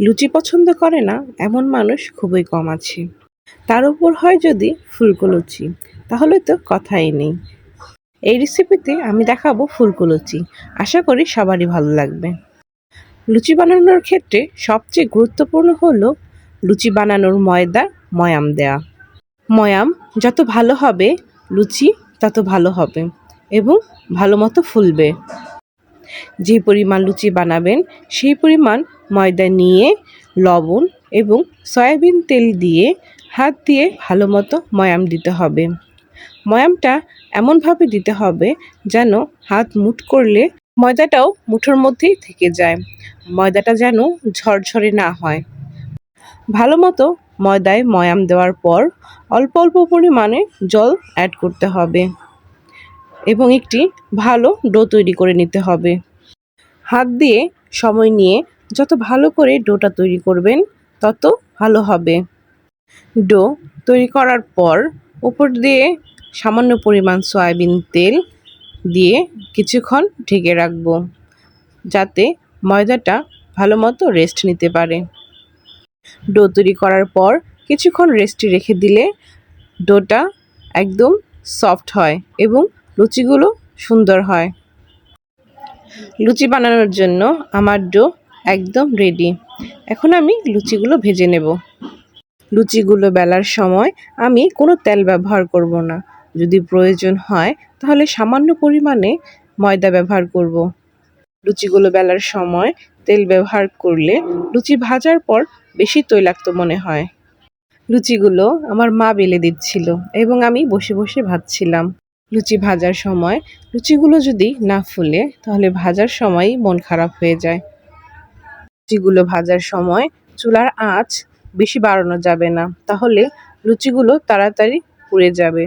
লুচি পছন্দ করে না, এমন মানুষ খুবই কম আছে। তার উপর হয় যদি ফুলকো লুচি, তাহলে তো কথাই নেই। এই রেসিপিতে আমি দেখাবো ফুলকো লুচি, আশা করি সবারই ভালো লাগবে। লুচি বানানোর ক্ষেত্রে সবচেয়ে গুরুত্বপূর্ণ হলো লুচি বানানোর ময়দা, ময়াম দেয়া। ময়াম, যত ভালো হবে লুচি, তত ভালো হবে এবং ভালো মতো ফুলবে। যে পরিমাণ লুচি বানাবেন, সেই পরিমাণ ময়দা নিয়ে, লবণ এবং সয়াবিন তেল দিয়ে হাত দিয়ে ভালো মতো ময়াম দিতে হবে। ময়ামটা এমনভাবে দিতে হবে যেন হাত মুঠ করলে ময়দাটাও মুঠোর মধ্যেই থেকে যায়। ময়দাটা যেন ঝরঝরে না হয়। ভালো মতো ময়দায় ময়াম দেওয়ার পর অল্প অল্প পরিমাণে জল অ্যাড করতে হবে এবং একটি ভালো ডো তৈরি করে নিতে হবে। হাত দিয়ে সময় নিয়ে যত ভালো করে ডোটা তৈরি করবেন, তত ভালো হবে। ডো তৈরি করার পর উপর দিয়ে সামান্য পরিমাণ সয়াবিন তেল দিয়ে কিছুক্ষণ ঢেকে রাখব, যাতে ময়দাটা ভালো মতো রেস্ট নিতে পারে। ডো তৈরি করার পর কিছুক্ষণ রেস্টে রেখে দিলে ডোটা একদম সফট হয় এবং লুচিগুলো সুন্দর হয়। লুচি বানানোর জন্য আমার ডো একদম রেডি এখন আমি লুচিগুলো ভেজে নেব। লুচিগুলো বেলার সময় আমি কোনো তেল ব্যবহার করব না। যদি প্রয়োজন হয়, তাহলে সামান্য পরিমাণে ময়দা ব্যবহার করব। লুচিগুলো বেলার সময় তেল ব্যবহার করলে লুচি ভাজার পর বেশি তৈলাক্ত মনে হয়। লুচিগুলো আমার মা বেলে দিচ্ছিল এবং আমি বসে বসে ভাজছিলাম। লুচি ভাজার সময় লুচিগুলো যদি না ফুলে, তাহলে ভাজার সময় মন খারাপ হয়ে যায়। লুচিগুলো ভাজার সময় চুলার আঁচ বেশি বাড়ানো যাবে না। তাহলে লুচিগুলো তাড়াতাড়ি পুড়ে যাবে।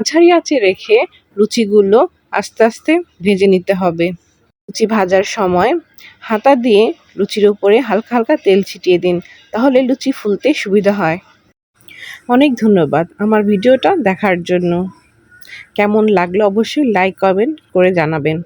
মাঝারি আঁচে রেখে লুচিগুলো আস্তে আস্তে ভেজে নিতে হবে। লুচি ভাজার সময় হাতা দিয়ে লুচির উপরে হালকা হালকা তেল ছিটিয়ে দিন, তাহলে লুচি ফুলতে সুবিধা হয়। অনেক ধন্যবাদ আমার ভিডিওটা দেখার জন্য। কেমন লাগল অবশ্যই লাইক কমেন্ট করে জানাবেন।